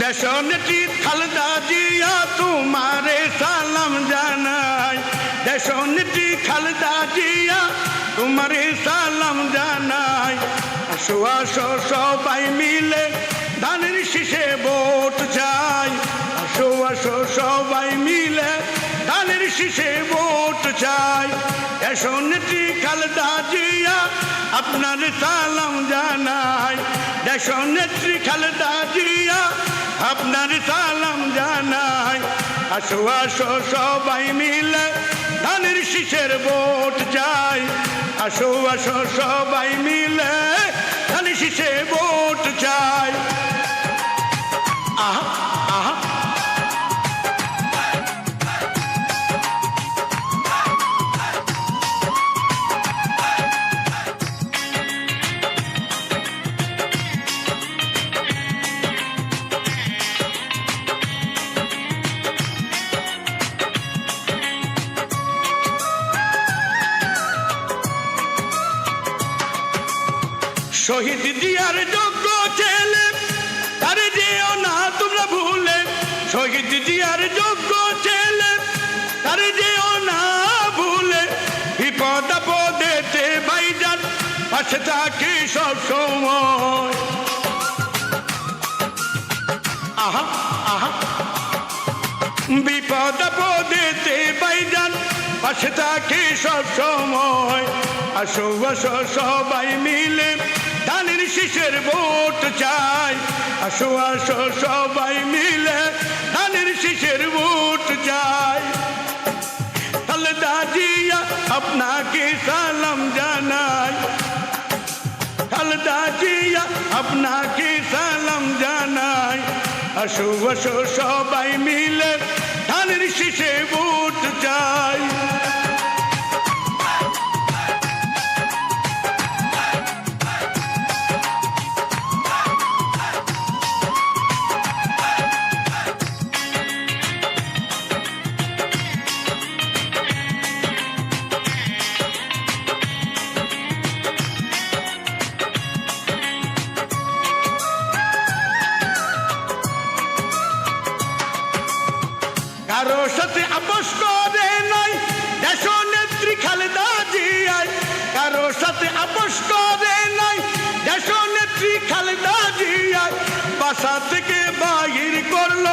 দেশনেত্রী খালদা জিয়া, তোমারে সালাম জানাই। দেশনেত্রী খালদা জিয়া, তোমারে সালাম জানাই। আসো আসো, সবাই মিলে ধানের শীষে ভোট চাই। আসো আসো, সবাই মিলে ধানের শীষে ভোট চাই। দেশনেত্রী খালদা জিয়া, আপনার সালাম জানাই। দেশনেত্রী খালদা জিয়া আপনার সালাম জানাই। আসো আসো, সবাই মিলে ধানের শীষের ভোট চাই। আসো আসো, সবাই মিলে ধানের শীষে ভোট শহীদ জিয়ার যোগ্য ছেলে, তারে যেও না তোমরা ভুলে। শহীদ জিয়ার যোগ্য ছেলে, তারে যেও না ভুলে। বিপদ আপদেতে ভাইজান পাশে থাকি সব সময়। আহা আহা। বিপদ আপদেতে ভাইজান পাশে থাকি সব সময়। আসো আসো সবাই মিলে ধানের শীষের ভোট চাই। আসো আসো, সবাই মিলে ধানের শীষের ভোট চাই। খালেদা জিয়া আপনাকে সালাম জানাই। খালেদা জিয়া আপনাকে সালাম জানাই। আসো আসো, সবাই মিলে বাসা থেকে বাহির করল।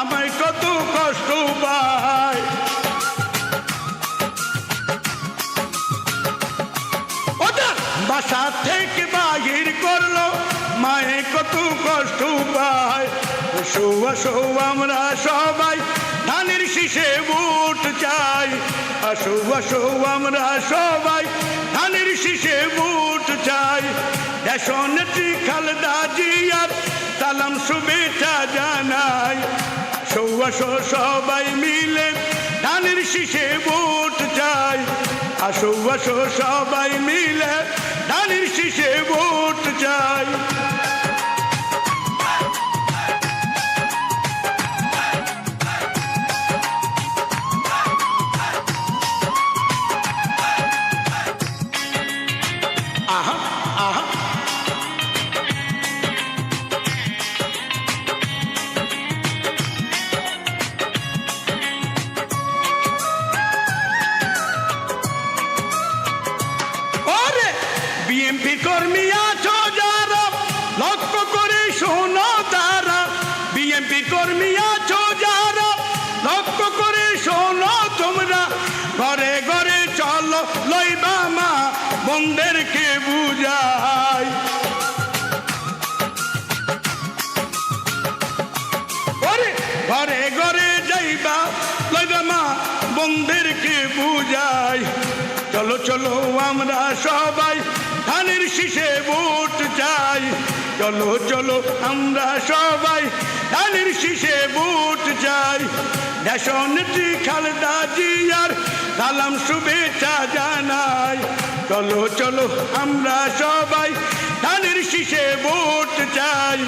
আমায় কত কষ্ট পায়। বাসা থেকে বাহির করল। মায়ে কত কষ্ট পায়। আসো, আমরা সবাই ধানের শীষে ভোট চাই। আসো আসো, আমরা সবাই ধানের শীষে ভোট চাই। দেশ খালদা জিয়ার সালাম, শুভেচ্ছা জানাই। আসো সবাই মিলে ধানের শীষে ভোট চাই। আসো আসো সবাই মিলে ধানের শীষে ভোট চাই। কর্মী আছো যারা লক্ষ্য করে শোনো তারা। বিএমপি কর্মী আছো যারা লক্ষ্য করে শোনো তোমরা। ঘরে ঘরে চলো, লইবা মা বন্ধেরকে বুঝাই। ঘরে ঘরে যাইবা, লইবা মা বন্ধেরকে বুঝাই। চলো চলো, আমরা সবাই ধানের শীষে ভোট চাই। চলো চলো, আমরা সবাই ধানের শীষে ভোট চাই। দেশ নেত্রী খালদা জিয়ার সালাম শুভেচ্ছা জানাই। চলো চলো, আমরা সবাই ধানের শীষে ভোট চাই।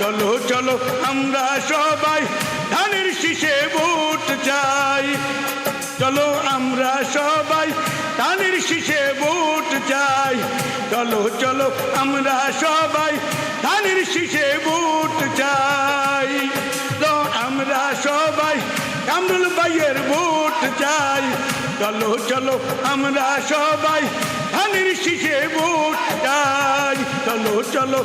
চলো চলো, আমরা সবাই ধানের শীষে ভোট চাই। চলো, আমরা সবাই ধানের শীষে ভোট চাই। চলো চলো, আমরা সবাই ধানের শীষে বুট চাই। আমরা সবাই কামরুল ভাইয়ের বুট চাই। চলো চলো, আমরা সবাই ধানের শীষে বুট চাই। চলো চলো